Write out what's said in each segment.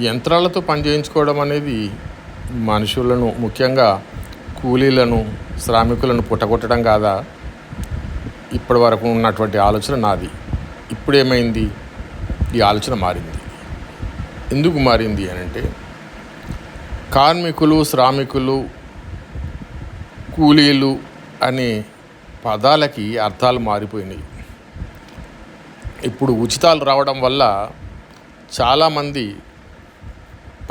యంత్రాలతో పని చేయించుకోవడం అనేది మనుషులను ముఖ్యంగా కూలీలను శ్రామికులను పుట్టగొట్టడం కాదా? ఇప్పటి వరకు ఉన్నటువంటి ఆలోచన నాది. ఇప్పుడు ఏమైంది ఈ ఆలోచన మారింది. ఎందుకు మారింది అని అంటే కార్మికులు శ్రామికులు కూలీలు అనే పదాలకి అర్థాలు మారిపోయినాయి. ఇప్పుడు ఉచితాలు రావడం వల్ల చాలామంది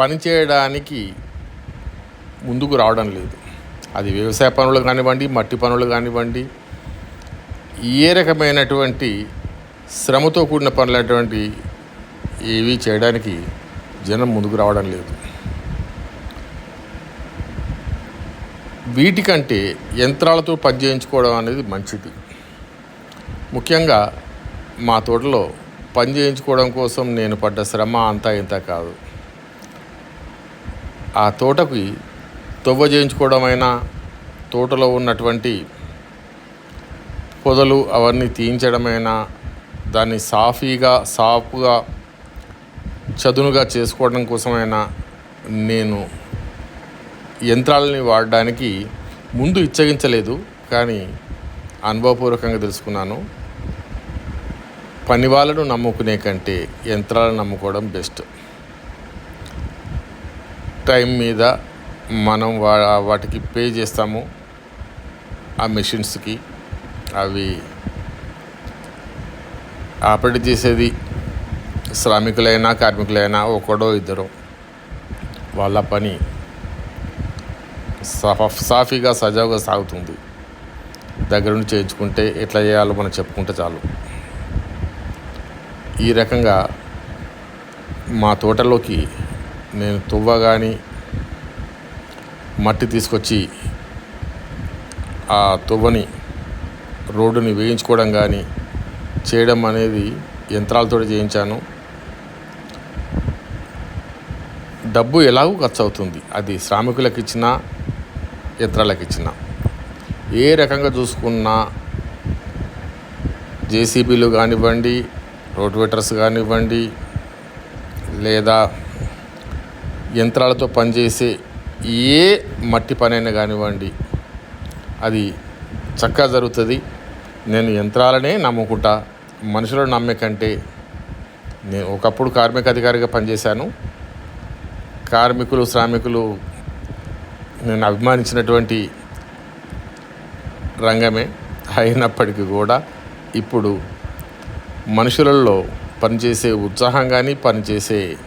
పని చేయడానికి ముందుకు రావడం లేదు. అది వ్యవసాయ పనులు కానివ్వండి మట్టి పనులు కానివ్వండి ఏ రకమైనటువంటి శ్రమతో కూడిన పనులైనటువంటి ఏవి చేయడానికి జనం ముందుకు రావడం లేదు. వీటికంటే యంత్రాలతో పని చేయించుకోవడం అనేది మంచిది. ముఖ్యంగా మా తోటలో పని చేయించుకోవడం కోసం నేను పడ్డ శ్రమ అంతా ఇంత కాదు. ఆ తోటకి తొవ్వ చేయించుకోవడమైనా తోటలో ఉన్నటువంటి పొదలు అవన్నీ తీయించడమైనా దాన్ని సాఫీగా సాఫ్గా చదునుగా చేసుకోవడం కోసమైనా నేను యంత్రాలని వాడడానికి ముందు ఇచ్చగించలేదు కానీ అనుభవపూర్వకంగా తెలుసుకున్నాను. పని వాళ్ళను నమ్ముకునే కంటే యంత్రాలను నమ్ముకోవడం బెస్ట్. టైం మీద మనం వా వాటికి పే చేస్తాము ఆ మెషిన్స్కి. అవి ఆపరేట్ చేసేది శ్రామికులైనా కార్మికులైనా ఒకడో ఇద్దరు. వాళ్ళ పని సాఫ్ సాఫీగా సజావుగా సాగుతుంది. దగ్గర నుండి చేయించుకుంటే ఎట్లా చేయాలో మనం చెప్పుకుంటే చాలు. ఈ రకంగా మా తోటలోకి నేను తువ్వ కానీ మట్టి తీసుకొచ్చి ఆ తువ్వని రోడ్డుని వేయించుకోవడం కానీ చేయడం అనేది యంత్రాలతో చేయించాను. డబ్బు ఎలాగూ ఖర్చు అవుతుంది అది శ్రామికులకు ఇచ్చినా యంత్రాలకు ఇచ్చినా ఏ రకంగా చూసుకున్నా జేసీబీలు కానివ్వండి రోటివేటర్స్ కానివ్వండి లేదా యంత్రాలతో పనిచేసే ఏ మట్టి పనైనా కానివ్వండి అది చక్కగా జరుగుతుంది. నేను యంత్రాలనే నమ్ముకుంటా. మనుషులను నమ్మే కంటే నేను ఒకప్పుడు కార్మిక అధికారిగా పనిచేశాను. కార్మికులు శ్రామికులు నేను అభిమానించినటువంటి రంగమే అయినప్పటికీ కూడా ఇప్పుడు మనుషులలో పనిచేసే ఉత్సాహం కానీ పనిచేసే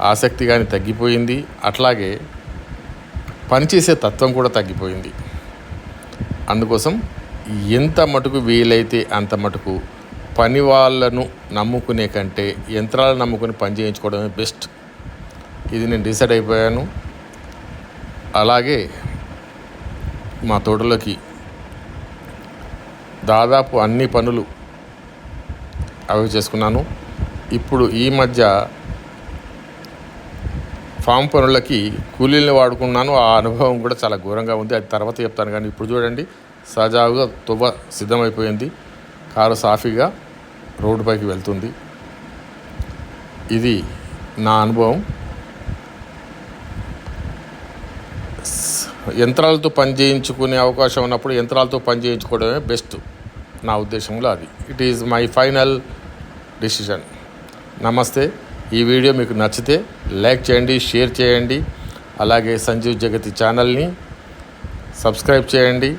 ఆసక్తి కానీ తగ్గిపోయింది. అట్లాగే పనిచేసే తత్వం కూడా తగ్గిపోయింది. అందుకోసం ఎంత మటుకు వీలైతే అంత మటుకు పని వాళ్ళను నమ్ముకునే కంటే యంత్రాలను నమ్ముకుని పని చేయించుకోవడమే బెస్ట్. ఇది నేను డిసైడ్ అయిపోయాను. అలాగే మా తోటలోకి దాదాపు అన్ని పనులు అవి చేసుకున్నాను. ఇప్పుడు ఈ మధ్య ఫామ్ పనులకి కూలీలను వాడుకున్నాను. ఆ అనుభవం కూడా చాలా ఘోరంగా ఉంది. అది తర్వాత చెప్తాను. కానీ ఇప్పుడు చూడండి సజావుగా తువ్వ సిద్ధమైపోయింది. కారు సాఫీగా రోడ్డుపైకి వెళ్తుంది. ఇది నా అనుభవం. యంత్రాలతో పని చేయించుకునే అవకాశం ఉన్నప్పుడు యంత్రాలతో పని చేయించుకోవడమే బెస్ట్. నా ఉద్దేశంలో అది. It is my final decision నమస్తే. ఈ వీడియో మీకు నచ్చితే లైక్ చేయండి షేర్ చేయండి. అలాగే సంజీవ్ జగతి ఛానల్ని సబ్స్క్రైబ్ చేయండి.